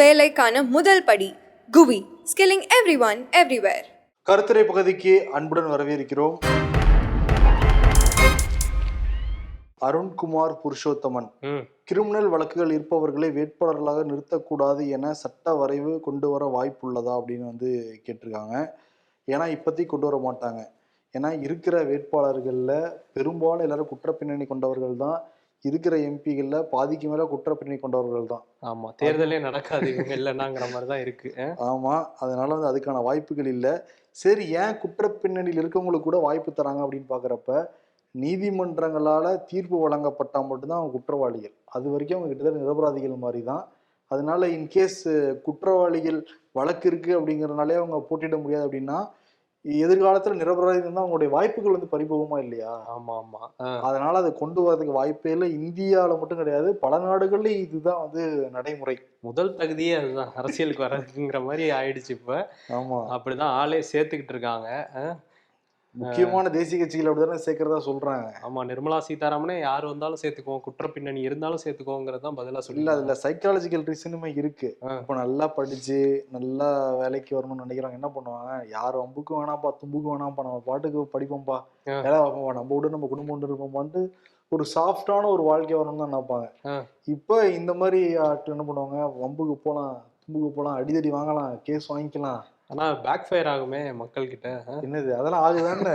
வேலைக்கான முதல் படி குவி ஸ்கில்லிங் எவ்ரி ஒன் எவ்ரிவேர் கருத்துரை பகுதிக்கு அன்புடன் வரவேற்கிறோம். அருண்குமார் புருஷோத்தமன். கிரிமினல் வழக்குகள் இருப்பவர்களை வேட்பாளர்களாக நிறுத்தக்கூடாது என சட்ட வரைவு கொண்டு வர வாய்ப்புள்ளதா அப்படின்னு வந்து கேட்டிருக்காங்க. ஏன்னா இப்போதைக்கு கொண்டு வர மாட்டாங்க. ஏன்னா இருக்கிற வேட்பாளர்களில் பெரும்பாலும் எல்லாரும் குற்றப்பின்னணி கொண்டவர்கள் தான் இருக்கிற எம்பிகளில் பாதிக்கு மேலே குற்றப்பின்னணி கொண்டவர்கள் தான். ஆமா தேர்தலே நடக்காது இவங்க இல்லைன்னாங்கிற மாதிரி தான் இருக்கு. ஆமாம் அதனால வந்து அதுக்கான வாய்ப்புகள் இல்லை. சரி ஏன் குற்றப்பின்னணியில் இருக்கவங்களுக்கு கூட வாய்ப்பு தராங்க அப்படின்னு பார்க்குறப்ப நீதிமன்றங்களால் தீர்ப்பு வழங்கப்பட்டால் மட்டும்தான் அவங்க குற்றவாளிகள். அது வரைக்கும் அவங்க கிட்டத்தட்ட நிரபராதிகள் மாதிரி தான் அதனால இன்கேஸ் குற்றவாளிகள் வழக்கு இருக்கு அப்படிங்கறதுனாலே அவங்க போட்டியிட முடியாது அப்படின்னா எதிர்காலத்தில் நிரபராதி இருந்தால் அவங்களுடைய வாய்ப்புகள் வந்து பறிபோகுமா இல்லையா? ஆமா ஆமா. அதனால அதை கொண்டு வரதுக்கு வாய்ப்பே இல்லை. இந்தியாவில் மட்டும் கிடையாது பல நாடுகள்லையும் இதுதான் வந்து நடைமுறை. முதல் தகுதியே அதுதான். அரசியலுக்கு வர்றதுங்கிற மாதிரி ஆயிடுச்சு இப்ப. ஆமா. அப்படிதான் ஆளே சேர்த்துக்கிட்டு இருக்காங்க. முக்கியமான தேசிய கட்சிகள் அப்படிதானே சேர்க்கறதா சொல்றாங்க. ஆமா நிர்மலா சீதாராமனே யார் வந்தாலும் சேர்த்துக்குவோம் குற்ற பின்னணி இருந்தாலும் சேர்த்துக்குவோங்கிறது தான் பதிலா இல்ல சொல்லி அதுல சைக்காலஜிக்கல் ரீசனுமே இருக்கு. இப்ப நல்லா படிச்சு நல்லா வேலைக்கு வரணும்னு நினைக்கிறாங்க என்ன பண்ணுவாங்க? யார் அம்புக்கும் வேணாம்ப்பா தும்புக்கும் வேணாம்ப்பா நம்ம பாட்டுக்கு படிப்போம்ப்பா. வேலை பார்ப்போம்ப்பா நம்ம விட நம்ம குடும்பம் கொண்டு இருப்போம்ப்பான்ட்டு ஒரு சாஃப்டான ஒரு வாழ்க்கை வரணும்னு தான் நினைப்பாங்க. இப்ப இந்த மாதிரி என்ன பண்ணுவாங்க? வம்புக்கு போலாம் தும்புக்கு போலாம் அடிதடி வாங்கலாம் கேஸ் வாங்கிக்கலாம். ஆனா பேக் ஃபயர் ஆகுமே மக்கள் கிட்ட. என்னது அதெல்லாம் ஆகுதானே?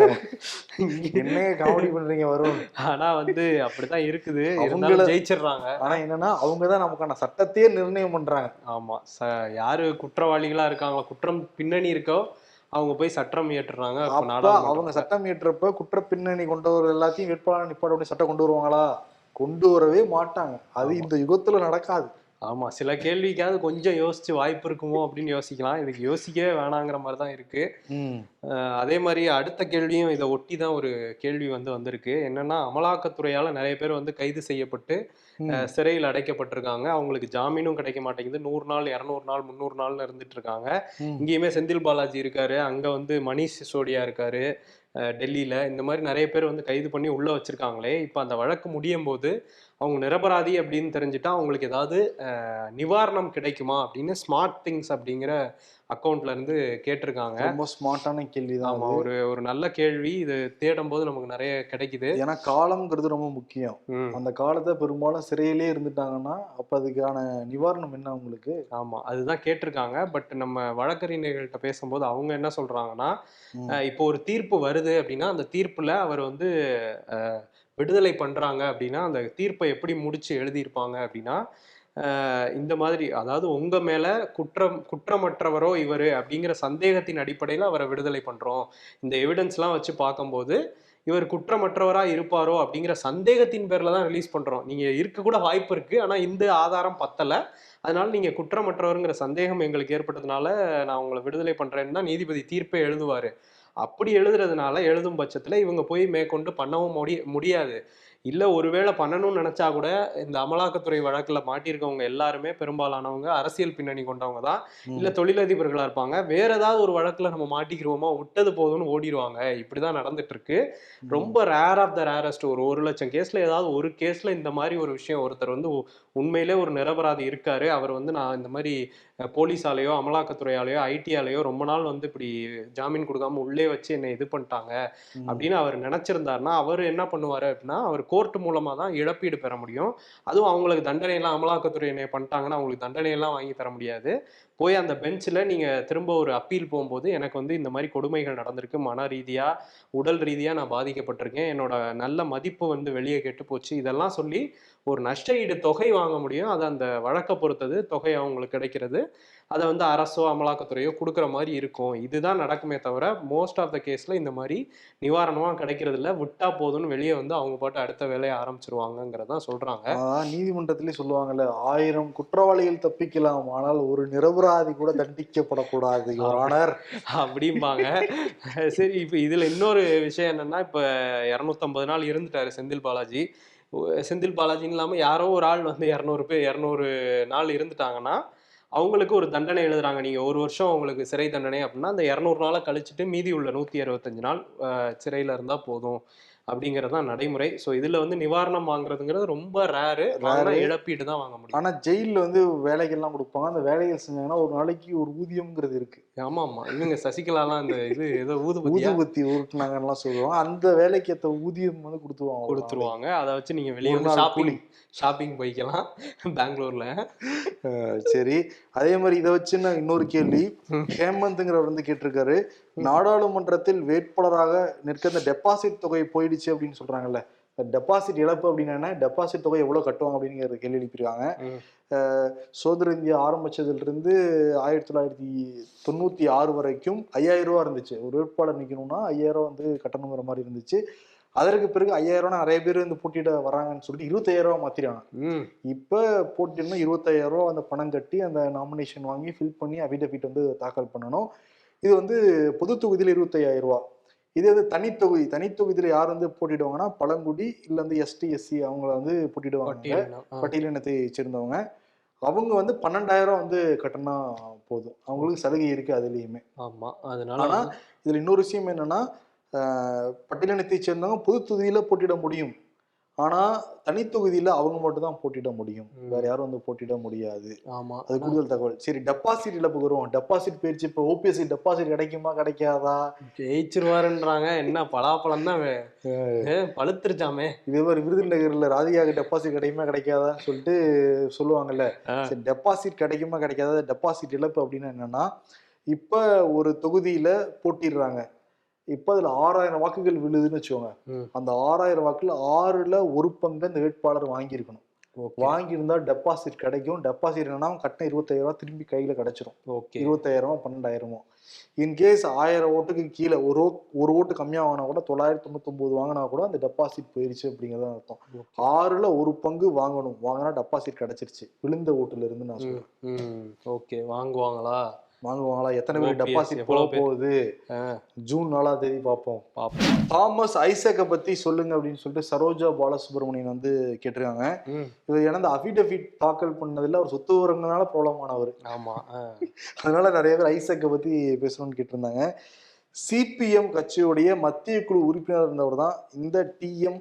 என்னங்க காமெடி பண்றீங்க வரும் ஆனா வந்து அப்படிதான் இருக்குது. அவங்கள- ஜெயிச்சிடுறாங்க. ஆனா என்னன்னா அவங்க தான் நமக்கான சட்டத்தையே நிர்ணயம் பண்றாங்க. ஆமா. ச யாரு குற்றவாளிகளா இருக்காங்களோ குற்றம் பின்னணி இருக்கோ அவங்க போய் சட்டம் இயற்றுறாங்க. அவங்க சட்டம் இயற்றப்ப குற்ற பின்னணி கொண்டவர் எல்லாத்தையும் வேட்பாளர் நிப்பாட சட்டம் கொண்டு வருவாங்களா? கொண்டு வரவே மாட்டாங்க. அது இந்த யுகத்துல நடக்காது. ஆமா சில கேள்விக்காவது கொஞ்சம் யோசிச்சு வாய்ப்பு இருக்குமோ அப்படின்னு யோசிக்கலாம். இதுக்கு யோசிக்கவே வேணாங்கிற மாதிரி தான் இருக்கு அஹ் அதே மாதிரி அடுத்த கேள்வியும் இதை ஒட்டி தான் ஒரு கேள்வி வந்து வந்திருக்கு. என்னன்னா அமலாக்கத்துறையால நிறைய பேர் வந்து கைது செய்யப்பட்டு சிறையில் அடைக்கப்பட்டிருக்காங்க. அவங்களுக்கு ஜாமீனும் கிடைக்க மாட்டேங்குது. நூறு நாள் இரநூறு நாள் முந்நூறு நாள்னு இருந்துட்டு இருக்காங்க. இங்கேயுமே செந்தில் பாலாஜி இருக்காரு. அங்க வந்து மணிஷ் சிசோடியா இருக்காரு. அஹ், டெல்லியில. இந்த மாதிரி நிறைய பேர் வந்து கைது பண்ணி உள்ள வச்சிருக்காங்களே. இப்போ அந்த வழக்கு முடியும் போது அவங்க நிரபராதி அப்படின்னு தெரிஞ்சுட்டா அவங்களுக்கு ஏதாவது அஹ், நிவாரணம் கிடைக்குமா அப்படின்னு ஸ்மார்ட் திங்ஸ் அப்படிங்கிற அக்கௌண்ட்ல இருந்து கேட்டிருக்காங்க. ரொம்ப ஸ்மார்ட்டான கேள்விதான் ஆமா அது. ஒரு ஒரு நல்ல கேள்வி. இது தேடும் போது நமக்கு நிறைய கிடைக்குது. ஏன்னா காலம்ங்கிறது ரொம்ப முக்கியம். அந்த காலத்தை பெரும்பாலும் சிறையிலே இருந்துட்டாங்கன்னா அப்ப அதுக்கான நிவாரணம் என்ன உங்களுக்கு? ஆமா அதுதான் கேட்டிருக்காங்க. பட் நம்ம வழக்கறிஞர்கள்ட்ட பேசும்போது அவங்க என்ன சொல்றாங்கன்னா இப்போ ஒரு தீர்ப்பு வருது அப்படின்னா அந்த தீர்ப்புல அவர் வந்து விடுதலை பண்றாங்க அப்படின்னா அந்த தீர்ப்பை எப்படி முடிச்சு எழுதியிருப்பாங்க அப்படின்னா இந்த மாதிரி அதாவது உங்க மேல குற்றம் குற்றமற்றவரோ இவர் அப்படிங்கிற சந்தேகத்தின் அடிப்படையில் அவரை விடுதலை பண்றோம். இந்த எவிடன்ஸ்லாம் வச்சு பார்க்கும்போது இவர் குற்றமற்றவரா இருப்பாரோ அப்படிங்கிற சந்தேகத்தின் பேர்ல தான் ரிலீஸ் பண்றோம். நீங்க இருக்க கூட வாய்ப்பு இருக்கு ஆனா இந்த ஆதாரம் பத்தல. அதனால நீங்க குற்றமற்றவருங்கிற சந்தேகம் எங்களுக்கு ஏற்பட்டதுனால நான் உங்களை விடுதலை பண்றேன்னு தான் நீதிபதி தீர்ப்பை எழுதுவாரு. அப்படி எழுதுறதுனால எழுதும் பட்சத்துல இவங்க போய் மேற்கொண்டு பண்ணவும் முடிய முடியாது. இல்ல ஒருவேளை பண்ணணும்னு நினைச்சா கூட இந்த அமலாக்கத்துறை வழக்குல மாட்டியிருக்கவங்க எல்லாருமே பெரும்பாலானவங்க அரசியல் பின்னணி கொண்டவங்க தான். இல்ல தொழிலதிபர்களா இருப்பாங்க. வேற ஏதாவது ஒரு வழக்குல நம்ம மாட்டிக்கிறோமா விட்டது போதும்னு ஓடிடுவாங்க இப்படிதான் நடந்துட்டு இருக்கு ரொம்ப ரேர் ஆஃப் த ரேரஸ்ட் ஒரு ஒரு லட்சம் கேஸ்ல ஏதாவது ஒரு கேஸ்ல இந்த மாதிரி ஒரு விஷயம் ஒருத்தர் வந்து உண்மையிலே ஒரு நிரபராதி இருக்காரு. அவர் வந்து நான் இந்த மாதிரி போலீஸாலேயோ அமலாக்கத்துறையாலேயோ ஐடியாலேயோ ரொம்ப நாள் வந்து இப்படி ஜாமீன் கொடுக்காம உள்ளே வச்சு என்னை இது பண்ணிட்டாங்க. அப்படின்னு அவர் நினைச்சிருந்தாருன்னா அவர் என்ன பண்ணுவாரு அப்படின்னா அவர் கோர்ட் மூலமாக தான் இழப்பீடு பெற முடியும். அதுவும் அவங்களுக்கு தண்டனையெல்லாம் அமலாக்கத்துறை என்ன பண்ணிட்டாங்கன்னா அவங்களுக்கு தண்டனையெல்லாம் வாங்கி தர முடியாது. போய் அந்த பெஞ்சில் நீங்கள் திரும்ப ஒரு அப்பீல் போகும்போது எனக்கு வந்து இந்த மாதிரி கொடுமைகள் நடந்திருக்கு. மன ரீதியாக உடல் ரீதியாக நான் பாதிக்கப்பட்டிருக்கேன். என்னோட நல்ல மதிப்பு வந்து வெளியே கெட்டு போச்சு. இதெல்லாம் சொல்லி ஒரு நஷ்ட ஈடு தொகை வாங்க முடியும். அது அந்த வழக்கை பொறுத்தது. தொகை அவங்களுக்கு கிடைக்கிறது. அதை வந்து அரசோ அமலாக்கத்துறையோ கொடுக்குற மாதிரி இருக்கும். இதுதான் நடக்குமே தவிர மோஸ்ட் ஆஃப் த கேஸ்ல இந்த மாதிரி நிவாரணமா கிடைக்கிறது இல்ல விட்டா போதும்னு வெளியே வந்து அவங்க பாட்டு அடுத்த வேலையை ஆரம்பிச்சிருவாங்கங்கிறதான் சொல்றாங்க. அதான் நீதிமன்றத்திலே சொல்லுவாங்கல்ல ஆயிரம் குற்றவாளிகள் தப்பிக்கலாம் ஆனால் ஒரு நிரபராதி கூட தண்டிக்கப்படக்கூடாது Honor. அப்படிம்பாங்க. சரி இப்போ இதுல இன்னொரு விஷயம் என்னன்னா இப்ப இரநூத்தம்பது நாள் இருந்துட்டாரு செந்தில் பாலாஜி. செந்தில் பாலாஜின்னு இல்லாம யாரோ ஒரு ஆள் வந்து இரநூறு பேர் இரநூறு நாள் இருந்துட்டாங்கன்னா அவங்களுக்கு ஒரு தண்டனை எழுதுறாங்க. நீங்க ஒரு வருஷம் உங்களுக்கு சிறை தண்டனை அப்படின்னா அந்த இரநூறு நாளை கழிச்சுட்டு மீதி உள்ள நூத்தி அறுபத்தஞ்சு நாள் சிறையில இருந்தா போதும் அப்படிங்கிறது தான் நடைமுறை. ஸோ இதுல வந்து நிவாரணம் வாங்குறதுங்கிறது ரொம்ப ரேரு Rare. இழப்பீடு தான் வாங்க முடியும். ஆனா ஜெயில்ல வந்து வேலைகள்லாம் கொடுப்பாங்க. அந்த வேலைகள் செஞ்சாங்கன்னா ஒரு நாளைக்கு ஒரு ஊதியம்ங்கிறது இருக்கு. ஆமா ஆமா இவங்க சசிகலாலாம் இந்த இது ஏதோ ஊதுபத்தியா? ஊதுபத்தி உருட்டுனாங்கலாம் சொல்லுவாங்க. அந்த வேலைக்கு ஏத்த ஊதியம் வந்து கொடுத்துருவாங்க. கொடுத்துருவாங்க. அதை வச்சு நீங்க வெளியே வந்து ஷாப்பிங் ஷாப்பிங் போய்க்கலாம். பெங்களூர்ல. சரி. அதே மாதிரி இதை வச்சு நான் இன்னொரு கேள்வி. ஹேமந்த்ங்கிறவர் வந்து கேட்டிருக்காரு. நாடாளுமன்றத்தில் வேட்பாளராக நிற்க இந்த டெபாசிட் தொகை போயிடுச்சு அப்படின்னு சொல்றாங்கல்ல. டெபாசிட் இழப்பு அப்படின்னா டெபாசிட் தொகை எவ்வளவு கட்டுவாங்க அப்படிங்கிற கேள்வி எழுப்பியிருக்காங்க சுதந்திர இந்தியா ஆரம்பிச்சதுல இருந்து ஆயிரத்தி தொள்ளாயிரத்தி தொண்ணூத்தி ஆறு வரைக்கும் ஐயாயிரம் ரூபா இருந்துச்சு. ஒரு வேட்பாளர் நிக்கணும்னா ஐயாயிரம் வந்து கட்டணுங்கிற மாதிரி இருந்துச்சு. அதற்கு பிறகு ஐயாயிரம் நிறைய பேர் வந்து போட்டியிட வராங்கன்னு சொல்லிட்டு இருபத்தாயிரம் ரூபா மாத்திட்டாங்க. ம். இப்போ போட்டினா இருபத்தாயிரம் ரூபா அந்த பணம் கட்டி அந்த நாமினேஷன் வாங்கி ஃபில் பண்ணி அபிடபிட் வந்து தாக்கல் பண்ணணும். இது வந்து பொது தொகுதியில் இருபத்தையாயிரம் ரூபா இது வந்து தனித்தொகுதி தனித்தொகுதியில் யார் வந்து போட்டிடுவாங்கன்னா பழங்குடி இல்லை வந்து எஸ்டி எஸ்சி அவங்கள வந்து போட்டிடுவாங்க. பட்டியலினத்தை சேர்ந்தவங்க. அவங்க வந்து பன்னெண்டாயிரம் வந்து கட்டினா போதும். அவங்களுக்கு சலுகை இருக்கு அதுலேயுமே. ஆமா. அதனால ஆனா வந்து- இதுல இன்னொரு விஷயம் என்னன்னா பட்டியலினத்தை சேர்ந்தவங்க பொது தொகுதியில போட்டியிட முடியும். ஆனா தனித்தொகுதியில அவங்க மட்டும் தான் போட்டியிட முடியும். வேற யாரும் வந்து போட்டியிட முடியாது. ஆமா. அது கூடுதல் தகவல். சரி டெபாசிட் இழப்பு வருவோம் டெபாசிட் போயிடுச்சு இப்போ ஓபிஎஸ்சி டெபாசிட் கிடைக்குமா கிடைக்காதா? ஜெயிச்சிருவாருன்றாங்க. என்ன பலாப்பழம் தான் பழுத்துருச்சாமே. இதே மாதிரி விருதுநகர்ல ராதிகாவுக்கு டெபாசிட் கிடைக்குமா கிடைக்காதான்னு சொல்லிட்டு சொல்லுவாங்கல்ல. சரி டெபாசிட் கிடைக்குமா கிடைக்காதா? டெபாசிட் இழப்பு அப்படின்னா என்னன்னா இப்ப ஒரு தொகுதியில போட்டிடுறாங்க. இப்ப அதுல ஆறாயிரம் வாக்குகள் விழுதுன்னு வச்சுக்கோங்க. அந்த ஆறாயிரம் வாக்குல ஆறுல ஒரு பங்கு இந்த வேட்பாளர் வாங்கியிருக்கணும். வாங்கியிருந்தா டெபாசிட் கிடைக்கும். டெபாசிட் என்னன்னா கட்டின இருபத்தாயிரம் ரூபாய் திரும்பி கையில கிடைச்சிரும். ஓகே. இருபத்தாயிரமோ பன்னெண்டாயிரமோ. இன்கேஸ் ஆயிரம் ஓட்டுக்கு கீழே ஒரு ஒரு ஓட்டு கம்மியா வாங்கினா கூட தொள்ளாயிரத்தி தொண்ணூத்தொன்பது வாங்கினா கூட அந்த டெபாசிட் போயிருச்சு அப்படிங்கிறது அர்த்தம். ஆறுல ஒரு பங்கு வாங்கணும். வாங்கினா டெபாசிட் கிடைச்சிருச்சு. விழுந்த ஓட்டுல இருந்து நான் சொல்றேன். ஓகே. வாங்குவாங்களா? வாங்குவாங்களா? எத்தனை பேர் டெபாசிட் போக போகுது? ஜூன் நாலாம் தேதி பார்ப்போம். பாப்போம் தாமஸ் ஐசக்கை பத்தி சொல்லுங்க அப்படின்னு சொல்லிட்டு சரோஜா பாலசுப்ரமணியன் வந்து கேட்டிருக்காங்க. இவர் ஏன்னா இந்த அஃபிடவிட் தாக்கல் பண்ணதுல அவர் சொத்து விவரங்களால ப்ராப்ளமானவர் ஆமா ஆ. அதனால நிறைய பேர் ஐசக்கை பத்தி பேசணும்னு கேட்டிருந்தாங்க. சிபிஎம் கட்சியுடைய மத்திய குழு உறுப்பினர் இருந்தவர் தான் இந்த டிஎம்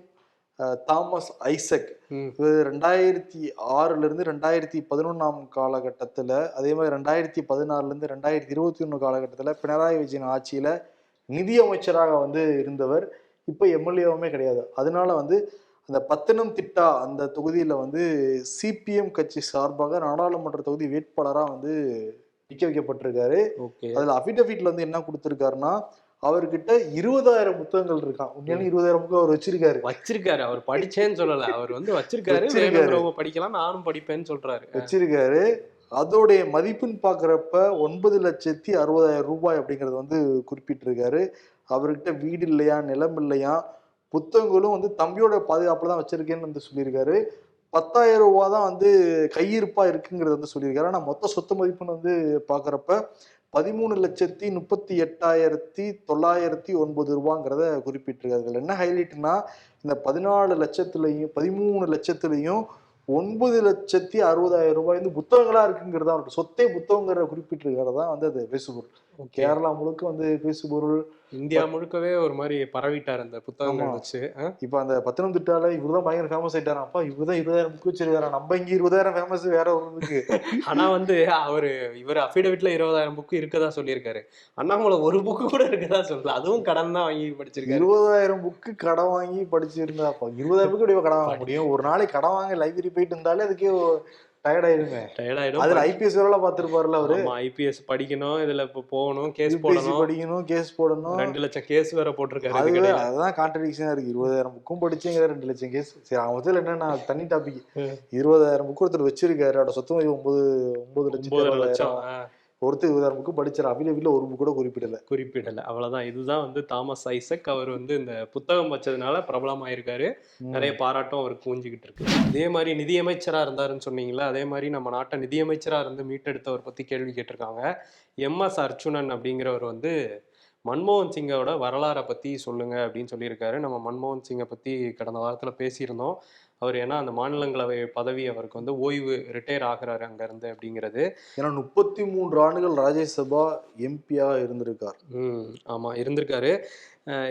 தாமஸ் ஐசக். இவர் ரெண்டாயிரத்தி ஆறுல இருந்து ரெண்டாயிரத்தி பதினொன்னாம் காலகட்டத்துல அதே மாதிரி ரெண்டாயிரத்தி பதினாறுல இருந்து ரெண்டாயிரத்தி இருபத்தி ஒண்ணு காலகட்டத்துல பினராயி விஜயன் ஆட்சியில நிதி அமைச்சராக வந்து இருந்தவர். இப்போ எம்எல்ஏவுமே கிடையாது. அதனால வந்து அந்த பத்தனம் திட்டா அந்த தொகுதியில வந்து சிபிஎம் கட்சி சார்பாக நாடாளுமன்ற தொகுதி வேட்பாளரா வந்து நிக்க வைக்கப்பட்டிருக்காரு. ஓகே. அதுல அபிடவிட்ல வந்து என்ன கொடுத்திருக்காருன்னா அவர்கிட்ட இருபதாயிரம் புத்தகங்கள் இருக்கான். உண்மையான இருபதாயிரம் புக்கு அவர் வச்சிருக்காரு. வச்சிருக்காரு. அவர் படிச்சேன்னு சொல்லல. அவர் வந்து வச்சிருக்காரு. படிக்கலாம் நானும் படிப்பேன்னு சொல்றாரு. வச்சிருக்காரு. அதோடைய மதிப்புன்னு பார்க்குறப்ப ஒன்பது லட்சத்தி அறுபதாயிரம் ரூபாய் அப்படிங்கறது வந்து குறிப்பிட்டிருக்காரு. அவர்கிட்ட வீடு இல்லையா நிலம் இல்லையா புத்தகங்களும் வந்து தம்பியோட பாதுகாப்புல தான் வச்சிருக்கேன்னு வந்து சொல்லியிருக்காரு. பத்தாயிரம் ரூபாய் தான் வந்து கையிருப்பா இருக்குங்கிறது வந்து சொல்லியிருக்காரு. ஆனா மொத்த சொத்து மதிப்புன்னு வந்து பார்க்குறப்ப பதிமூணு லட்சத்தி முப்பத்தி எட்டாயிரத்தி தொள்ளாயிரத்தி ஒன்பது ரூபாங்கிறத குறிப்பிட்டிருக்காரு இதுல என்ன ஹைலைட்னா இந்த பதினாலு லட்சத்துலையும் பதிமூணு லட்சத்துலையும் ஒன்பது லட்சத்தி அறுபதாயிரம் ரூபாய் வந்து புத்தகங்களாக இருக்குங்கிறதா அவருடைய சொத்தே புத்தகங்கிற குறிப்பிட்டிருக்கிறதா வந்து அது பேசுபொருள். கேரளா முழுக்க வந்து பேசுபொருள் இந்தியா முழுக்கவே ஒரு மாதிரி பரவிட்டார் அந்த புத்தகங்கள். வச்சு? இப்ப அந்த பத்தனம்திட்டால இவர்தான் பயங்கர ஃபேமஸ் ஆயிட்டாராம். அப்பா இவர்தான் இருபதாயிரம் புக்கு வச்சிருக்காரா நம்ம இங்க இருபதாயிரம் ஃபேமஸ் வேற ஒரு இருக்கு ஆனா வந்து அவரு இவர் அஃபிடவிட்ல இருபதாயிரம் புக்கு இருக்கதா சொல்லியிருக்காரு. அண்ணாமலை ஒரு புக்கு கூட இருக்கதா சொல்லல. அதுவும் கடன் தான் வாங்கி படிச்சிருக்காரு. இருபதாயிரம் புக்கு கடன் வாங்கி படிச்சிருந்தா அப்பா. இருபதாயிரம் புக்கு கடன் வாங்க முடியும்? ஒரு நாளைக்கு கடன் வாங்க லைப்ரரி போயிட்டு இருந்தாலே அதுக்கே டயர்ட் ஆயிருங்க டயர்ட் ஆயிடும் அதுல ஐபிஎஸ் வேலை பார்த்திருப்பாருல அவரு? ஐபிஎஸ் படிக்கணும் இதுல இப்ப போகணும் கேஸ் போடணும். படிக்கணும் கேஸ் போடணும். ரெண்டு லட்சம் கேஸ் வேற போட்டிருக்காரு. அதுதான் கான்ட்ரடிக்ஷனா இருக்கு. இருபதாயிரம் புக்கும் படிச்சேங்கிற ரெண்டு லட்சம் கேஸ் சரி அவன் முதல்ல என்னன்னா தனி டாபிக். இருபதாயிரம் புக்கு ஒருத்தர் வச்சிருக்காரு. அவரோட சொத்து மதிப்பு ஒன்பது ஒன்பது லட்சம் ஒருத்தர் புக்கு படிச்சாரு அவிலவில ஒரு புக்கு கூட குறிப்பிடல. குறிப்பிடல. அவ்வளவுதான். இதுதான் வந்து தாமஸ் ஐசக். அவர் வந்து இந்த புத்தகம் வச்சதுனால பிரபலமாயிருக்காரு. நிறைய பாராட்டும் அவருக்கு கூஞ்சிக்கிட்டு இருக்கு. அதே மாதிரி நிதியமைச்சரா இருந்தாருன்னு சொன்னீங்களா அதே மாதிரி நம்ம நாட்டை நிதியமைச்சரா இருந்து மீட்டெடுத்தவர் பத்தி கேள்வி கேட்டிருக்காங்க. எம் எஸ் அர்ச்சுனன் அப்படிங்கிறவர் வந்து மன்மோகன் சிங்கோட வரலாறை பத்தி சொல்லுங்க அப்படின்னு சொல்லியிருக்காரு. நம்ம மன்மோகன் சிங்கை பத்தி கடந்த வாரத்துல பேசியிருந்தோம். அவர் ஏன்னா அந்த மாநிலங்களவை பதவி அவருக்கு வந்து ஓய்வு ரிட்டையர் ஆகுறாரு அங்கேருந்து அப்படிங்கிறது. ஏன்னா முப்பத்தி மூன்று ஆண்டுகள் ராஜ்யசபா எம்பியா இருந்திருக்கார். ம் ஆமாம் இருந்திருக்காரு.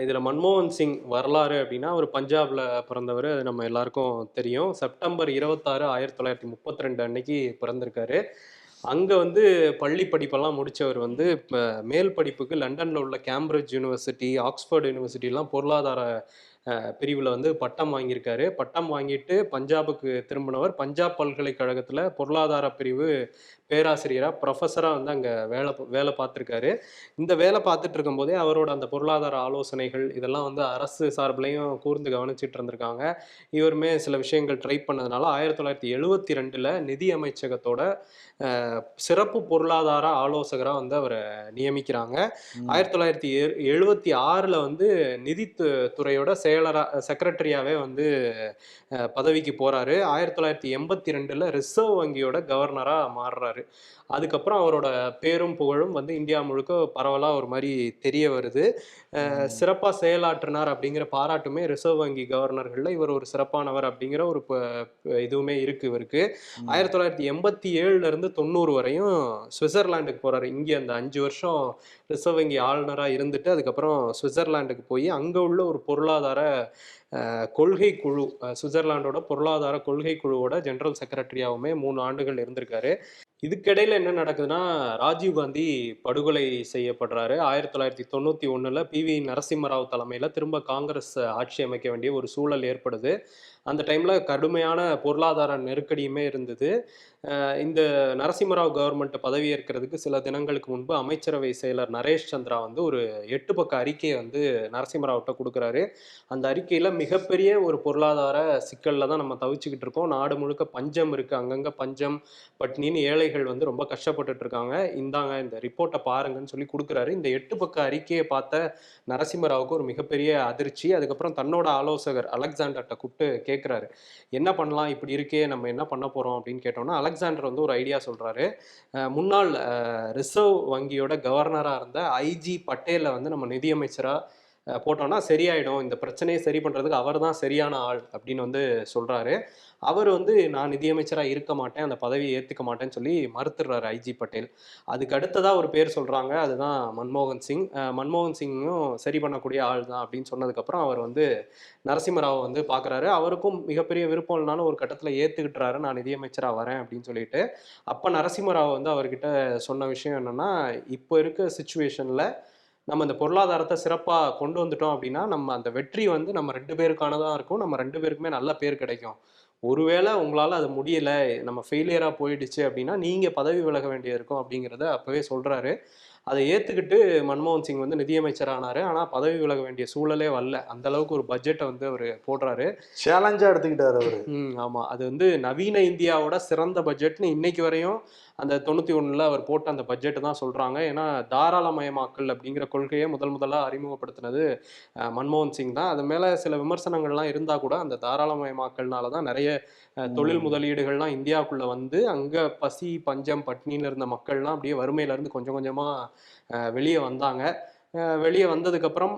இதுல மன்மோகன் சிங் வரலாறு அப்படின்னா அவர் பஞ்சாப்ல பிறந்தவர். அது நம்ம எல்லாருக்கும் தெரியும். செப்டம்பர் இருபத்தாறு ஆயிரத்தி தொள்ளாயிரத்தி முப்பத்தி ரெண்டு அன்னைக்கு பிறந்திருக்காரு. அங்கே வந்து பள்ளி படிப்பெல்லாம் முடிச்சவர் வந்து இப்போ மேல் படிப்புக்கு லண்டனில் உள்ள கேம்பிரிட்ஜ் யூனிவர்சிட்டி ஆக்ஸ்ஃபோர்ட் யூனிவர்சிட்டிலாம் பொருளாதார பிரிவில் வந்து பட்டம் வாங்கியிருக்காரு. பட்டம் வாங்கிட்டு பஞ்சாபுக்கு திரும்பினவர் பஞ்சாப் பல்கலைக்கழகத்தில் பொருளாதார பிரிவு பேராசிரியராக ப்ரொஃபஸராக வந்து அங்கே வேலை வேலை பார்த்துருக்காரு. இந்த வேலை பார்த்துட்டு இருக்கும்போதே அவரோட அந்த பொருளாதார ஆலோசனைகள் இதெல்லாம் வந்து அரசு சார்பிலையும் கூர்ந்து கவனிச்சிட்டு இருந்திருக்காங்க. இவருமே சில விஷயங்கள் ட்ரை பண்ணதுனால ஆயிரத்தி தொள்ளாயிரத்தி எழுவத்தி ரெண்டில் நிதி அமைச்சகத்தோட சிறப்பு பொருளாதார ஆலோசகராக வந்து அவரை நியமிக்கிறாங்க. ஆயிரத்தி தொள்ளாயிரத்தி எழுவத்தி ஆறில் வந்து நிதி துறையோட செயலராக செக்ரட்டரியாவே வந்து பதவிக்கு போறாரு. ஆயிரத்தி தொள்ளாயிரத்தி எண்பத்தி ரெண்டுல ரிசர்வ் வங்கியோட கவர்னரா மாறுறாரு. இருக்கு அதுக்கப்புறம் அவரோட பேரும் புகழும் வந்து இந்தியா முழுக்க பரவலா ஒரு மாதிரி தெரிய வருது. அஹ், சிறப்பா செயலாற்றினார் அப்படிங்கிற பாராட்டுமே ரிசர்வ் வங்கி கவர்னர்கள்ல இவர் ஒரு சிறப்பானவர் அப்படிங்கிற ஒரு இதுவுமே இருக்கு இவருக்கு. ஆயிரத்தி தொள்ளாயிரத்தி எண்பத்தி ஏழுல இருந்து தொண்ணூறு வரையும் சுவிட்சர்லாண்டுக்கு போறாரு. இங்கே அந்த அஞ்சு வருஷம் ரிசர்வ் வங்கி ஆளுநரா இருந்துட்டு அதுக்கப்புறம் சுவிட்சர்லாண்டுக்கு போய் அங்க உள்ள ஒரு பொருளாதார கொள்கை குழு சுவிட்சர்லாண்டோட பொருளாதார கொள்கை குழுவோட ஜெனரல் செக்ரட்டரியாவுமே மூணு ஆண்டுகள் இருந்திருக்காரு. இதுக்கிடையில என்ன நடக்குதுன்னா ராஜீவ் காந்தி படுகொலை செய்யப்படுறாரு. ஆயிரத்தி தொள்ளாயிரத்தி தொண்ணூத்தி ஒண்ணுல பி வி நரசிம்மராவ் தலைமையில திரும்ப காங்கிரஸ் ஆட்சி அமைக்க வேண்டிய ஒரு சூழல் ஏற்படுது. அந்த டைமில் கடுமையான பொருளாதார நெருக்கடியுமே இருந்தது. இந்த நரசிம்மராவ் கவர்மெண்ட் பதவியேற்கிறதுக்கு சில தினங்களுக்கு முன்பு அமைச்சரவை செயலர் நரேஷ் சந்திரா வந்து ஒரு எட்டு பக்க அறிக்கையை வந்து நரசிம்மராவ்கிட்ட கொடுக்குறாரு. அந்த அறிக்கையில் மிகப்பெரிய ஒரு பொருளாதார சிக்கலில் தான் நம்ம தவிச்சுக்கிட்டு இருக்கோம். நாடு முழுக்க பஞ்சம் இருக்குது அங்கங்கே பஞ்சம் பட்னின்னு ஏழைகள் வந்து ரொம்ப கஷ்டப்பட்டுட்டு இருக்காங்க. இந்தாங்க இந்த ரிப்போர்ட்டை பாருங்கன்னு சொல்லி கொடுக்குறாரு. இந்த எட்டு பக்க அறிக்கையை பார்த்த நரசிம்மராவுக்கு ஒரு மிகப்பெரிய அதிர்ச்சி. அதுக்கப்புறம் தன்னோட ஆலோசகர் அலெக்சாண்டர்கிட்ட கூப்பிட்டு கேட்குறாரு என்ன பண்ணலாம்? இப்படி இருக்கே நம்ம என்ன பண்ண போகிறோம் அப்படின்னு கேட்டோம்னா அலெக்சாண்டர் வந்து ஒரு ஐடியா சொல்கிறாரு முன்னாள் ரிசர்வ் வங்கியோட கவர்னராக இருந்த ஐஜி பட்டேலை வந்து நம்ம நிதியமைச்சராக போட்டோன்னா போட்டோம்னா சரியாயிடும். இந்த பிரச்சனையை சரி பண்ணுறதுக்கு அவர் தான் சரியான ஆள் அப்படின்னு வந்து சொல்கிறாரு அவர் வந்து நான் நிதியமைச்சராக இருக்க மாட்டேன். அந்த பதவியை ஏற்றுக்க மாட்டேன்னு சொல்லி மறுத்துடுறாரு ஐஜி பட்டேல். அதுக்கு அடுத்ததாக ஒரு பேர் சொல்கிறாங்க அதுதான் மன்மோகன் சிங். மன்மோகன் சிங்கும் சரி பண்ணக்கூடிய ஆள் தான் அப்படின்னு சொன்னதுக்கப்புறம் அவர் வந்து நரசிம்மராவை வந்து பார்க்குறாரு அவருக்கும் மிகப்பெரிய விருப்பம் இல்லைனாலும் ஒரு கட்டத்தில் ஏற்றுக்கிட்டுறாரு நான் நிதியமைச்சராக வரேன் அப்படின்னு சொல்லிட்டு. அப்போ நரசிம்மராவ் வந்து அவர்கிட்ட சொன்ன விஷயம் என்னென்னா இப்போ இருக்க சுச்சுவேஷனில் நம்ம இந்த பொருளாதாரத்தை சிறப்பாக கொண்டு வந்துட்டோம் அப்படின்னா நம்ம அந்த வெற்றி வந்து நம்ம ரெண்டு பேருக்கானதாக இருக்கும். நம்ம ரெண்டு பேருக்குமே நல்ல பேர் கிடைக்கும். ஒருவேளை உங்களால் அது முடியல நம்ம ஃபெயிலியராக போயிடுச்சு அப்படின்னா நீங்கள் பதவி விலக வேண்டியது இருக்கும் அப்படிங்கிறத அப்போவே சொல்கிறாரு அதை ஏற்றுக்கிட்டு மன்மோகன் சிங் வந்து நிதியமைச்சர் ஆனாரு ஆனால் பதவி விலக வேண்டிய சூழலே வரல. அந்த அளவுக்கு ஒரு பட்ஜெட்டை வந்து அவர் போடுறாரு. சேலஞ்சா எடுத்துக்கிட்டாரு அவரு. ம் ஆமாம் அது வந்து நவீன இந்தியாவோட சிறந்த பட்ஜெட்னு இன்னைக்கு வரையும் அந்த தொண்ணூற்றி ஒன்றில் அவர் போட்ட அந்த பட்ஜெட்டு தான் சொல்கிறாங்க ஏன்னா தாராளமயமாக்கல் அப்படிங்கிற கொள்கையை முதல் முதலாக அறிமுகப்படுத்தினது மன்மோகன் சிங் தான். அது மேலே சில விமர்சனங்கள்லாம் இருந்தால் கூட அந்த தாராளமயமாக்கல்னால தான் நிறைய தொழில் முதலீடுகள்லாம் இந்தியாவுக்குள்ளே வந்து அங்கே பசி பஞ்சம் பட்னியில் இருந்த மக்கள்லாம் அப்படியே வறுமையிலேருந்து கொஞ்சம் கொஞ்சமாக வெளியே வந்தாங்க. வெளியே வந்ததுக்கப்புறம்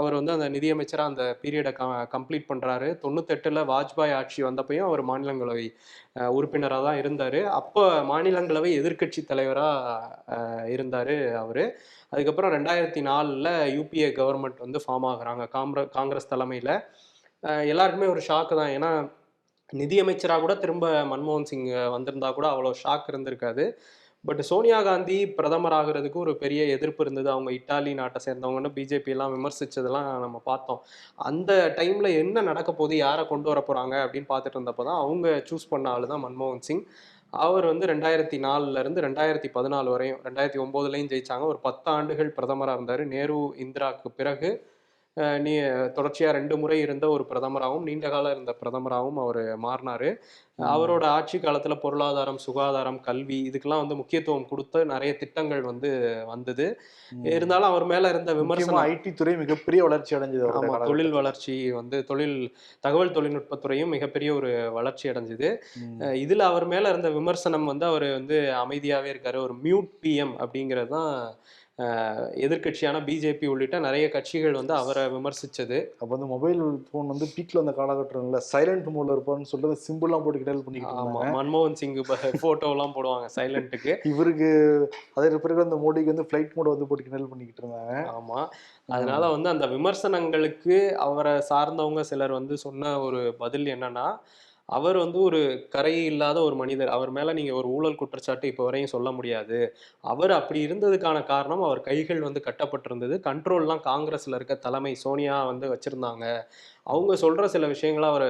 அவர் வந்து அந்த நிதியமைச்சராக அந்த பீரியடை க கம்ப்ளீட் பண்ணுறாரு தொண்ணூத்தெட்டில் வாஜ்பாய் ஆட்சி வந்தப்பையும் அவர் மாநிலங்களவை உறுப்பினராக தான் இருந்தார். அப்போ மாநிலங்களவை எதிர்க்கட்சி தலைவராக இருந்தார் அவர். அதுக்கப்புறம் ரெண்டாயிரத்தி நாலில் யூபிஏ கவர்மெண்ட் வந்து ஃபார்ம் ஆகுறாங்க. காங்கிர காங்கிரஸ் தலைமையில். எல்லாருக்குமே ஒரு ஷாக்கு தான். ஏன்னா நிதியமைச்சராக கூட திரும்ப மன்மோகன் சிங் வந்திருந்தா கூட அவ்வளோ ஷாக் இருந்திருக்காது. பட் சோனியா காந்தி பிரதமர் ஆகிறதுக்கு ஒரு பெரிய எதிர்ப்பு இருந்தது. அவங்க இட்டாலி நாட்டை சேர்ந்தவங்கன்னு பிஜேபி எல்லாம் விமர்சிச்சதெல்லாம் நம்ம பார்த்தோம். அந்த டைம்ல என்ன நடக்க போகுது? யாரை கொண்டு வர போறாங்க? அப்படின்னு பார்த்துட்டு இருந்தப்போ தான் அவங்க சூஸ் பண்ண ஆளு தான் மன்மோகன் சிங். அவர் வந்து ரெண்டாயிரத்தி நாலுல இருந்து ரெண்டாயிரத்தி பதினாலு வரையும் ரெண்டாயிரத்தி ஒன்பதுலையும் ஜெயிச்சாங்க. ஒரு பத்து ஆண்டுகள் பிரதமராக இருந்தார். நேரு இந்திராவுக்கு பிறகு நீ தொடர்ச்சியா ரெண்டு முறை இருந்த ஒரு பிரதமராகவும் நீண்ட காலம் இருந்த பிரதமராகவும் அவர் மாறினாரு. அவரோட ஆட்சி காலத்துல பொருளாதாரம் சுகாதாரம் கல்வி இதுக்கெல்லாம் வந்து முக்கியத்துவம் கொடுத்து நிறைய திட்டங்கள் வந்து வந்தது. இருந்தாலும் அவர் மேல இருந்த விமர்சனம் ஐடி துறை மிகப்பெரிய வளர்ச்சி அடைஞ்சது அவருடைய ஆமா காலகட்டத்துல. தொழில் வளர்ச்சி வந்து தொழில் தகவல் தொழில்நுட்பத்துறையும் மிகப்பெரிய ஒரு வளர்ச்சி அடைஞ்சது. இதுல அவர் மேல இருந்த விமர்சனம் வந்து அவர் வந்து அமைதியாவே இருக்காரு. ஒரு மியூட் பிஎம் அப்படிங்கிறது தான் அஹ், எதிர்க்கட்சியான பிஜேபி உள்ளிட்ட நிறைய கட்சிகள் வந்து அவரை விமர்சிச்சது. அப்போ வந்து மொபைல் ஃபோன் வந்து பீக்ல வந்த காலகட்டம்ல சைலண்ட் மோட்ல இருப்பான்னு சொல்லிட்டு சிம்பிள்லாம் போட்டு கிண்டல் பண்ணிக்கிட்டு ஆமா இருந்தாங்க. மன்மோகன் சிங் போட்டோ எல்லாம் போடுவாங்க சைலண்ட்டுக்கு இவருக்கு அதற்கு பிறகு அந்த மோடிக்கு வந்து ஃபிளைட் மோட் வந்து போட்டு கிண்டல் பண்ணிக்கிட்டு இருந்தாங்க. ஆமா. அதனால வந்து அந்த விமர்சனங்களுக்கு அவரை சார்ந்தவங்க சிலர் வந்து சொன்ன ஒரு பதில் என்னன்னா அவர் வந்து ஒரு கரை இல்லாத ஒரு மனிதர். அவர் மேல நீங்க ஒரு ஊழல் குற்றச்சாட்டு இப்போ வரையும் சொல்ல முடியாது. அவர் அப்படி இருந்ததுக்கான காரணம் அவர் கைகள் வந்து கட்டப்பட்டிருந்தது. கண்ட்ரோல்லாம் காங்கிரஸ்ல இருக்க தலைமை சோனியா வந்து வச்சிருந்தாங்க. அவங்க சொல்ற சில விஷயங்களை அவர்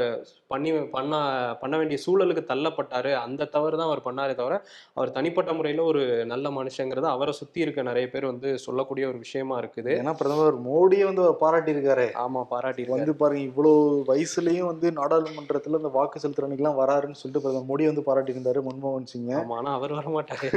பண்ணி பண்ண பண்ண வேண்டிய சூழலுக்கு தள்ளப்பட்டாரு. அந்த தவறு தான் அவர் பண்ணாரே தவிர அவர் தனிப்பட்ட முறையில ஒரு நல்ல மனுஷங்கிறது அவரை சுத்தி இருக்க நிறைய பேர் வந்து சொல்லக்கூடிய ஒரு விஷயமா இருக்குது. ஏன்னா பிரதமர் மோடியே வந்து அவர் பாராட்டி இருக்காரு ஆமா பாராட்டி வந்து பாருங்க இவ்வளவு வயசுலயும் வந்து நாடாளுமன்றத்துல அந்த வாக்கு செலுத்துற அன்னைக்கெல்லாம் வராருன்னு சொல்லிட்டு பிரதமர் மோடி வந்து பாராட்டி இருந்தாரு மன்மோகன் சிங் ஆனா அவர் வர மாட்டாரு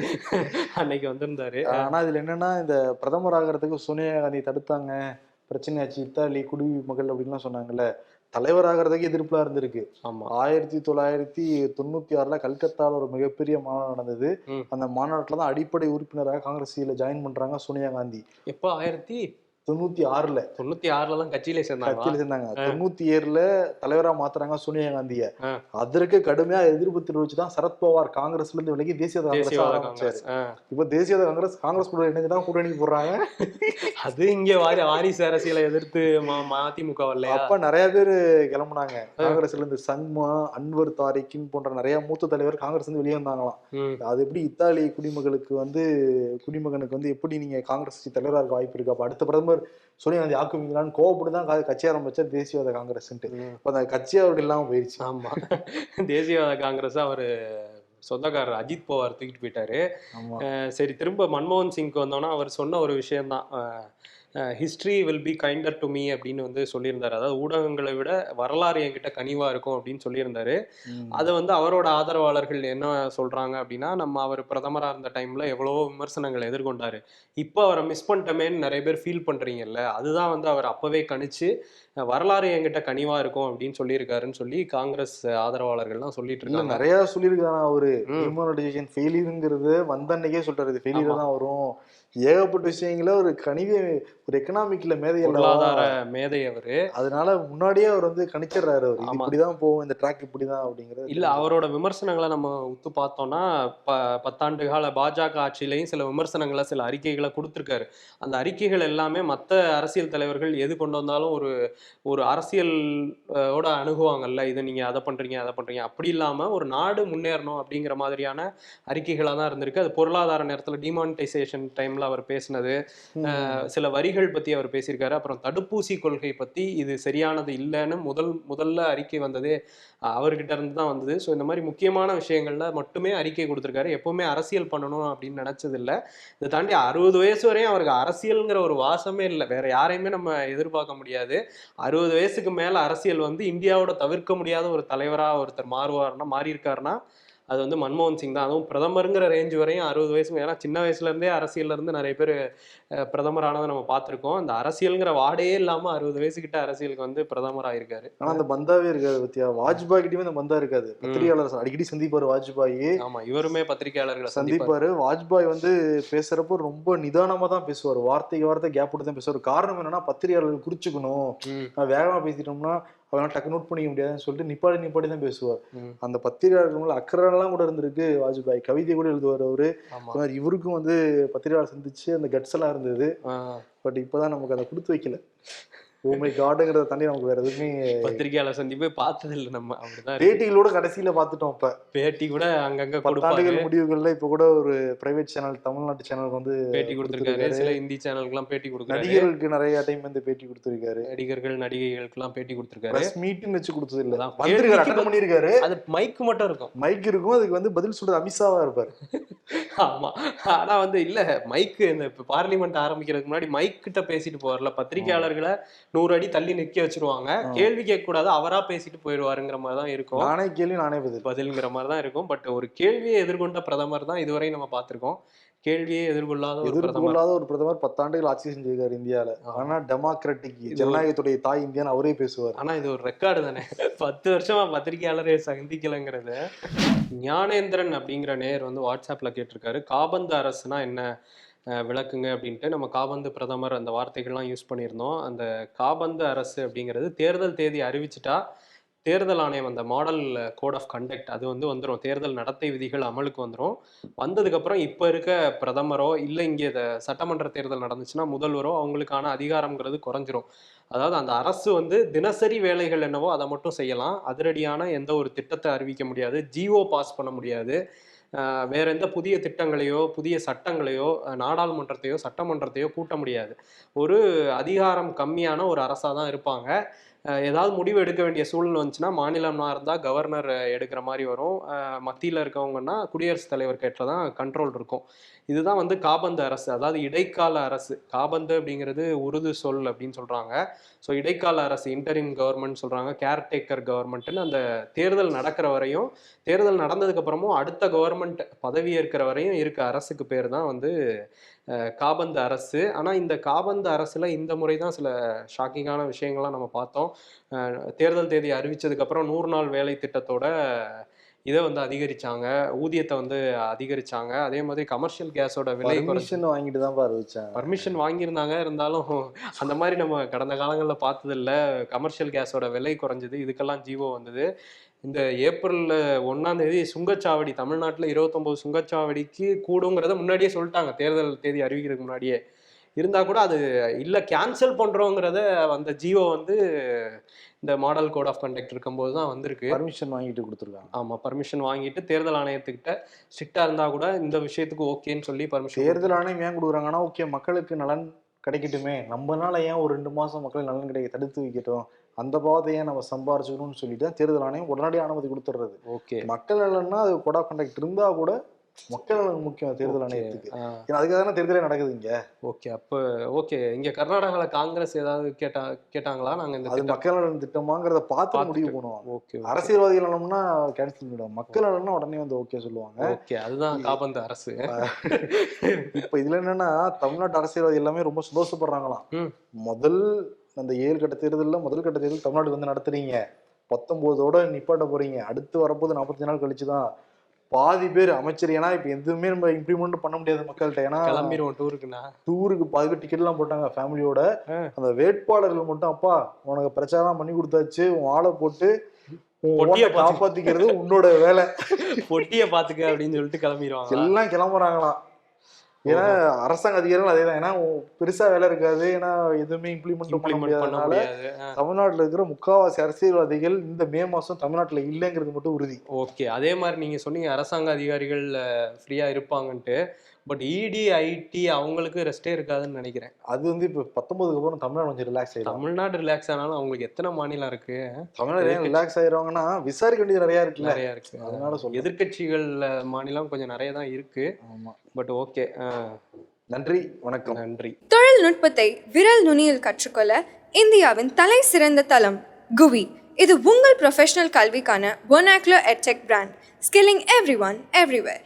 அன்னைக்கு வந்திருந்தாரு. ஆனா இதுல என்னன்னா இந்த பிரதமர் ஆகிறதுக்கு சோனியா காந்தி தடுத்தாங்க. பிரச்சனையாச்சு இத்தாலி குடிமகள் அப்படின்லாம் சொன்னாங்கல்ல. தலைவர் ஆகிறதுக்கு எதிர்ப்புலாம் இருந்திருக்கு. ஆமா. ஆயிரத்தி தொள்ளாயிரத்தி தொண்ணூத்தி ஆறுல கல்கத்தால ஒரு மிகப்பெரிய மாநாடு நடந்தது. அந்த மாநாட்டுல தான் அடிப்படை உறுப்பினராக காங்கிரஸ்ல ஜாயின் பண்றாங்க சோனியா காந்தி. எப்போ? ஆயிரத்தி தொண்ணூத்தி ஆறுல. தொண்ணூத்தி ஆறுல தான் கட்சியில சேர்ந்தாங்க கட்சியில சேர்ந்தாங்க. தொண்ணூத்தி ஏழுல தலைவரா மாத்துறாங்க சோனியா காந்திய. அதற்கு கடுமையா எதிர்ப்பு தெரிவிச்சுதான் சரத்பவார் காங்கிரஸ்ல இருந்து விலகி தேசிய காங்கிரஸ். ஆரம்பிச்சாரு. இப்ப தேசிய காங்கிரஸ் காங்கிரஸ் கூட இணைஞ்சுதான் கூட்டணி போடுறாங்க அது இங்க வாரி வாரிசு அரசியலை எதிர்த்து மதிமுக வரலையா? அப்ப நிறைய பேர் கிளம்புனாங்க. காங்கிரஸ்ல இருந்து சங்மா அன்வர் தாரிக்கின் போன்ற நிறைய மூத்த தலைவர் காங்கிரஸ் இருந்து வெளியே வந்தாங்களாம். அது எப்படி இத்தாலி குடிமகளுக்கு வந்து குடிமகனுக்கு வந்து எப்படி நீங்க காங்கிரஸ் கட்சி தலைவரா இருக்க வாய்ப்பு இருக்கு? அப்ப அடுத்த பிரதமர் சோனியா காந்தி ஆக்குவீங்களான்னு கோவப்பட்டு தான் கட்சி ஆரம்பிச்சார் தேசியவாத காங்கிரஸ்ன்ட்டு. ம். அப்ப அந்த கட்சி அவர்கிட்ட இல்லாம போயிருச்சு. ஆமா. தேசியவாத காங்கிரஸ் அவரு சொந்தக்காரர் அஜித் பவார் தூக்கிட்டு போயிட்டாரு. சரி திரும்ப மன்மோகன் சிங்க்கு வந்தோம்னா அவர் சொன்ன ஒரு விஷயம்தான். History will be kinder to me அப்படின்னு வந்து சொல்லியிருந்தாரு. அதாவது ஊடகங்களை விட வரலாறு என்கிட்ட கனிவா இருக்கும் அப்படின்னு சொல்லியிருந்தாரு. அதை வந்து அவரோட ஆதரவாளர்கள் என்ன சொல்றாங்க அப்படின்னா நம்ம அவர் பிரதமரா இருந்த டைம்ல எவ்வளவோ விமர்சனங்கள் எதிர்கொண்டாரு. இப்போ அவரை மிஸ் பண்ணிட்டோமேன்னு நிறைய பேர் ஃபீல் பண்றீங்கல்ல அதுதான் வந்து அவர் அப்பவே கணிச்சு வரலாறு என்கிட்ட கனிவா இருக்கும் அப்படின்னு சொல்லியிருக்காருன்னு சொல்லி காங்கிரஸ் ஆதரவாளர்கள்லாம் சொல்லிட்டு இருக்காங்க. நிறைய சொல்லியிருக்காங்க. அவரு ம். டிமானிட்டைசேஷன் ஃபெயிலியருங்கிறது வந்த அன்னைக்கே சொல்றாரு. இது ஃபெயிலியர். தான் வரும். ஏகப்பட்ட விஷயங்கள ஒரு கணித ஒரு எக்கனாமிக்ல மேதை பொருளாதார மேதை அவரு. அதனால முன்னாடியே அவர் வந்து கணிச்சிடுறாரு அவர். இப்படிதான் போகும் இந்த ட்ராக் இப்படிதான் அப்படிங்கறது இல்ல அவரோட விமர்சனங்களை நம்ம உத்து பார்த்தோம்னா ப பத்தாண்டு கால பாஜக ஆட்சியிலையும் சில விமர்சனங்களை சில அறிக்கைகளை கொடுத்துருக்காரு. அந்த அறிக்கைகள் எல்லாமே மற்ற அரசியல் தலைவர்கள் எது கொண்டு வந்தாலும் ஒரு ஒரு அரசியல் ஓட அணுகுவாங்கல்ல. இதை நீங்க அதை பண்றீங்க அதை பண்றீங்க. அப்படி இல்லாம ஒரு நாடு முன்னேறணும் அப்படிங்கிற மாதிரியான அறிக்கைகளா தான் இருந்திருக்கு. அது பொருளாதார நேரத்துல டிமானிட்டைசேஷன் டைம்ல அவர் பேசினது. சில வரிகள் பத்தி அவர் பேசியிருக்காரு. அப்புறம் தடுப்பூசி கொள்கை பத்தி இது சரியானது இல்லைன்னு முதல் முதல்ல அறிக்கை வந்ததே அவர்கிட்ட இருந்து தான் வந்தது. ஸோ இந்த மாதிரி முக்கியமான விஷயங்கள்ல மட்டுமே அறிக்கை கொடுத்துருக்காரு. எப்பவுமே அரசியல் பண்ணணும் அப்படின்னு நினைச்சது இல்ல இதை தாண்டி அறுபது வயசு வரையும் அவருக்கு அரசியல்ங்கிற ஒரு வாசமே இல்லை. வேற யாரையுமே நம்ம எதிர்பார்க்க முடியாது. அறுபது வயசுக்கு மேல அரசியல் வந்து இந்தியாவோட தவிர்க்க முடியாத ஒரு தலைவரா ஒருத்தர் மாறுவார்னா மாறி இருக்காருன்னா அது வந்து மன்மோகன் சிங் தான். அதுவும் பிரதமருங்கிற ரேஞ்ச் வரையும் அறுபது வயசு ஏன்னா சின்ன வயசுல இருந்தே அரசியல்ல இருந்து நிறைய பேர் அஹ், பிரதமரானதை நம்ம பார்த்திருக்கோம். அந்த அரசியல்ங்கிற வாடையே இல்லாம அறுபது வயசுக்கிட்ட அரசியலுக்கு வந்து பிரதமர் ஆயிருக்காரு ஆனா அந்த பந்தாவே இருக்காது பத்தியா? வாஜ்பாய் கிட்டயுமே அந்த பந்தா இருக்காது. பத்திரிகையாளர் அடிக்கடி சந்திப்பாரு வாஜ்பாய். ஆமா இவருமே பத்திரிகையாளர்களை சந்திப்பார். வாஜ்பாய் வந்து பேசுறப்போ ரொம்ப நிதானமா தான் பேசுவார். வார்த்தைக்கு வார்த்தை கேப் விட்டு தான் பேசுவார். காரணம் என்னன்னா பத்திரிகையாளர்கள் குறிச்சுக்கணும் வேகமா பேசிட்டோம்னா அவனால டக்கு நோட் பண்ணிக்க முடியாதுன்னு சொல்லிட்டு நிப்பாடி நிப்பாடி தான் பேசுவார். அந்த பத்திரிகையாளர்கள் மேல அக்கறைலாம் கூட இருந்திருக்கு. வாஜ்பாய் கவிதை கூட எழுதுவார் அவரு. இவருக்கும் வந்து பத்திரிகையாளர் சந்திச்சு அந்த கட்ஸ் எல்லாம் இருந்தது. பட் இப்பதான் நமக்கு அதை கொடுத்து வைக்கல. ஓமை காடுங்கிறத தாண்டி நமக்கு வேற எதுவுமே பத்திரிகையாளர் சந்திப்பே பார்த்தது இல்லை நம்ம அப்படிதான். பேட்டிகளோட கடைசியில பார்த்துட்டோம் இப்ப. பேட்டி கூட அங்கங்க பத்தாண்டுகள் முடிவுகள்ல இப்ப கூட ஒரு பிரைவேட் சேனல் தமிழ்நாட்டு சேனலுக்கு வந்து பேட்டி கொடுத்திருக்காரு. சில இந்தி சேனலுக்குலாம் பேட்டி கொடுக்குறாரு. நடிகர்களுக்கு நிறைய டைம் வந்து பேட்டி கொடுத்திருக்காரு. நடிகர்கள் நடிகைகளுக்கெல்லாம் பேட்டி கொடுத்திருக்காரு. மீட்னு வச்சு கொடுத்தது இல்ல வந்திருக்காரு அட்டன் பண்ணிருக்காரு அது மைக் மட்டும் இருக்கும். மைக் இருக்கும். அதுக்கு வந்து பதில் சொல்றது அமித்ஷாவா இருப்பாரு. ஆமா. ஆனா வந்து இல்ல மைக் இந்த பார்லிமெண்ட் ஆரம்பிக்கிறதுக்கு முன்னாடி மைக் கிட்ட பேசிட்டு போவார்ல. பத்திரிகையாளர்களை நூறு அடி தள்ளி நிக்க வச்சிருவாங்க. கேள்வி கேட்க கூடாது அவரா பேசிட்டு போயிடுவாருங்கிற மாதிரி தான் இருக்கும். நானே கேள்வி நானே பதில். பதில்ங்கிற மாதிரி தான் இருக்கும். பட் ஒரு கேள்வியை எதிர்கொண்ட பிரதமர் தான் இதுவரை நம்ம பார்த்திருக்கோம். கேள்வியே எதிர்கொள்ளாத எதிர்கொள்ளாத ஒரு பிரதமர் பத்தாண்டுகள் ஆட்சி செஞ்சிருக்காரு இந்தியால. ஆனா டெமோக்ராட்டிக் ஜனநாயகத்துடைய தாய் இந்தியான்னு அவரே பேசுவார். ஆனா இது ஒரு ரெக்கார்டு தானே. பத்து வருஷமா பத்திரிகையாளரை சந்திக்கலைங்கிறது. ஞானேந்திரன் அப்படிங்கிற நேர் வந்து வாட்ஸ்அப்ல கேட்டிருக்காரு. காபந்து அரசுனா என்ன? விளக்குங்க அப்படின்ட்டு நம்ம காபந்து பிரதமர் அந்த வார்த்தைகள்லாம் யூஸ் பண்ணியிருந்தோம். அந்த காபந்து அரசு அப்படிங்கிறது தேர்தல் தேதி அறிவிச்சிட்டா தேர்தல் ஆணையம் அந்த மாடல் கோட் ஆஃப் கண்டக்ட் அது வந்து வந்துடும் தேர்தல் நடத்தை விதிகள் அமலுக்கு வந்துடும் வந்ததுக்கப்புறம் இப்போ இருக்க பிரதமரோ இல்லை இங்கே சட்டமன்ற தேர்தல் நடந்துச்சுன்னா முதல்வரோ அவங்களுக்கான அதிகாரம்ங்கிறது குறைஞ்சிரும். அதாவது அந்த அரசு வந்து தினசரி வேலைகள் என்னவோ அதை மட்டும் செய்யலாம். அதிரடியான எந்த ஒரு திட்டத்தை அறிவிக்க முடியாது. ஜிஓ பாஸ் பண்ண முடியாது. வேற எந்த புதிய திட்டங்களையோ புதிய சட்டங்களையோ நாடாளுமன்றத்தையோ சட்டமன்றத்தையோ கூட்ட முடியாது. ஒரு அதிகாரம் கம்மியான ஒரு அரசாக தான் இருப்பாங்க. ஏதாவது முடிவு எடுக்க வேண்டிய சூழ்நிலை வந்துச்சுன்னா மாநிலம்னா இருந்தால் கவர்னர் எடுக்கிற மாதிரி வரும். மத்தியில் இருக்கவங்கன்னா குடியரசுத் தலைவர் கேட்டில் தான் கண்ட்ரோல் இருக்கும். இதுதான் வந்து காபந்து அரசு. அதாவது இடைக்கால அரசு. காபந்து அப்படிங்கிறது உருது சொல் அப்படின்னு சொல்கிறாங்க ஸோ இடைக்கால அரசு இன்டரிம் கவர்மெண்ட் சொல்கிறாங்க கேர்டேக்கர் கவர்மெண்ட்டுன்னு அந்த தேர்தல் நடக்கிற வரையும் தேர்தல் நடந்ததுக்கப்புறமும் அடுத்த கவர்மெண்ட் பதவி ஏற்கிற வரையும் இருக்க அரசுக்கு பேர் தான் வந்து காபந்து அரசு. ஆனால் இந்த காபந்து அரசில் இந்த முறை தான் சில ஷாக்கிங்கான விஷயங்கள்லாம் நம்ம பார்த்தோம். தேர்தல் தேதி அறிவிச்சதுக்கப்புறம் நூறு நாள் வேலை திட்டத்தோட இதை வந்து அதிகரிச்சாங்க. ஊதியத்தை வந்து அதிகரிச்சாங்க. அதே மாதிரி கமர்ஷியல் கேஸோட விலை பர்மிஷன் வாங்கிட்டு தான் அறிவிச்சாங்க பர்மிஷன் வாங்கியிருந்தாங்க. இருந்தாலும் அந்த மாதிரி நம்ம கடந்த காலங்களில் பார்த்ததில்ல. கமர்ஷியல் கேஸோட விலை குறைஞ்சது. இதுக்கெல்லாம் ஜீவோ வந்தது. இந்த ஏப்ரல் ஒன்றாம் தேதி சுங்கச்சாவடி தமிழ்நாட்டில் இருபத்தொம்போது சுங்கச்சாவடிக்கு கூடுங்கிறத முன்னாடியே சொல்லிட்டாங்க. தேர்தல் தேதி அறிவிக்கிறதுக்கு முன்னாடியே. இருந்தால் கூட அது இல்லை கேன்சல் பண்ணுறோங்கிறத அந்த ஜியோ வந்து இந்த மாடல் கோட் ஆஃப் கண்டக்ட் இருக்கும்போது தான் வந்திருக்கு. பர்மிஷன் வாங்கிட்டு கொடுத்துருக்காங்க. ஆமாம் பர்மிஷன் வாங்கிட்டு தேர்தல் ஆணையத்துக்கிட்ட ஸ்ட்ரிக்டாக இருந்தால் கூட இந்த விஷயத்துக்கு ஓகேன்னு சொல்லி பர்மிஷன் தேர்தல் ஆணையம் ஏன் கொடுக்குறாங்கன்னா ஓகே மக்களுக்கு நலன் கிடைக்கட்டுமே. நம்மனால ஏன் ஒரு ரெண்டு மாசம் மக்கள் நலன் கிடைக்க தடுத்து வைக்கட்டும்? அந்த ஏன் நம்ம சம்பாரிச்சுக்கணும்னு சொல்லிட்டு தான் தேர்தல் ஆணையம் உடனடியாக அனுமதி கொடுத்துட்றது. ஓகே. மக்கள் நலன்னா அது கொடா கண்டக்ட் இருந்தா கூட மக்கள் நலன் முக்கியம் தேர்தல். ஆணையத்துக்கு. ஏன்னா அதுக்காக தானே தேர்தலே நடக்குது இங்க. ஓகே. அப்போ ஓகே. இங்க கர்நாடகால காங்கிரஸ் ஏதாவது கேட்டா கேட்டாங்களா? நாங்க இந்த மக்கள் நலன் திட்டமாங்கிறத பார்த்து. முடிவு பண்ணுவாங்க ஓகே அரசியல்வாதிகள் நலம்னா கேன்சல் பண்ணிடுவாங்க மக்கள் நலன்னா உடனே வந்து ஓகே சொல்லுவாங்க. ஓகே. அதுதான் காபந்து அரசு. இப்ப இதுல என்னன்னா தமிழ்நாட்டு அரசியல்வாதி எல்லாமே ரொம்ப சந்தோஷப்படுறாங்களாம். முதல் அந்த ஏழு கட்ட தேர்தல்ல முதல் கட்ட தேர்தல் தமிழ்நாடு வந்து நடத்துறீங்க. பத்தொன்பதோட நிப்பாட்ட போறீங்க. அடுத்து வரப்போது நாற்பத்தஞ்சு நாள் கழிச்சு தான் பாதி பேர் அமைச்சர். ஏன்னா இப்ப எதுவுமே நம்ம இம்ப்ளிமெண்ட் பண்ண முடியாது மக்கள்கிட்ட. ஏன்னா கிளம்பிடுவோம் டூருக்குண்ணா டூருக்கு பாதி பேர் டிக்கெட் எல்லாம் போட்டாங்க ஃபேமிலியோட. அந்த வேட்பாளர்கள் மட்டும் அப்பா உனக்கு பிரச்சாரம் பண்ணி கொடுத்தாச்சு. உன் ஆளை போட்டு காப்பாத்திக்கிறது உன்னோட வேலை. பொட்டிய பாத்துக்க அப்படின்னு சொல்லிட்டு கிளம்பிடுவாங்க எல்லாம் கிளம்புறாங்களாம். ஏன்னா அரசாங்க அதிகாரிகள் அதே தான் ஏன்னா பெருசா வேலை இருக்காது. ஏன்னா எதுவுமே இம்ப்ளிமெண்ட் பண்ண முடியாதனால தமிழ்நாட்டுல இருக்கிற முக்காவாசி அரசியல்வாதிகள் இந்த மே மாசம் தமிழ்நாட்டுல இல்லைங்கிறது மட்டும் உறுதி. ஓகே. அதே மாதிரி நீங்க சொன்னீங்க அரசாங்க அதிகாரிகள் ஃப்ரீயா இருப்பாங்கன்ட்டு. பட் இடி ஐடி அவங்களுக்கு ரெஸ்டே இருக்காதுன்னு நினைக்கிறேன். அது வந்து இப்ப பத்தொன்பதுக்கு அப்புறம் தமிழ்நாடு கொஞ்சம் ரிலாக்ஸ் ஆயிடும் தமிழ்நாடு ரிலாக்ஸ் ஆனாலும் அவங்களுக்கு எத்தனை மாநிலம் இருக்கு? தமிழ்நாடு ரிலாக்ஸ் ஆயிடுவாங்கன்னா விசாரிக்க வேண்டியது நிறைய இருக்குல்ல. நிறைய இருக்கு. அதனால சொல்றேன். எதிர்கட்சிகள் மாநிலம் கொஞ்சம் நிறைய தான் இருக்கு. ஆமா. பட் ஓகே நன்றி வணக்கம். நன்றி. தொழில்நுட்பத்தை விரல் நுனியில் கற்றுக்கொள்ள இந்தியாவின் தலை சிறந்த தளம் குவி. இது உங்கள் ப்ரொஃபஷனல் கல்விக்கான ஒனாக்லோ எட்செக் brand skilling everyone everywhere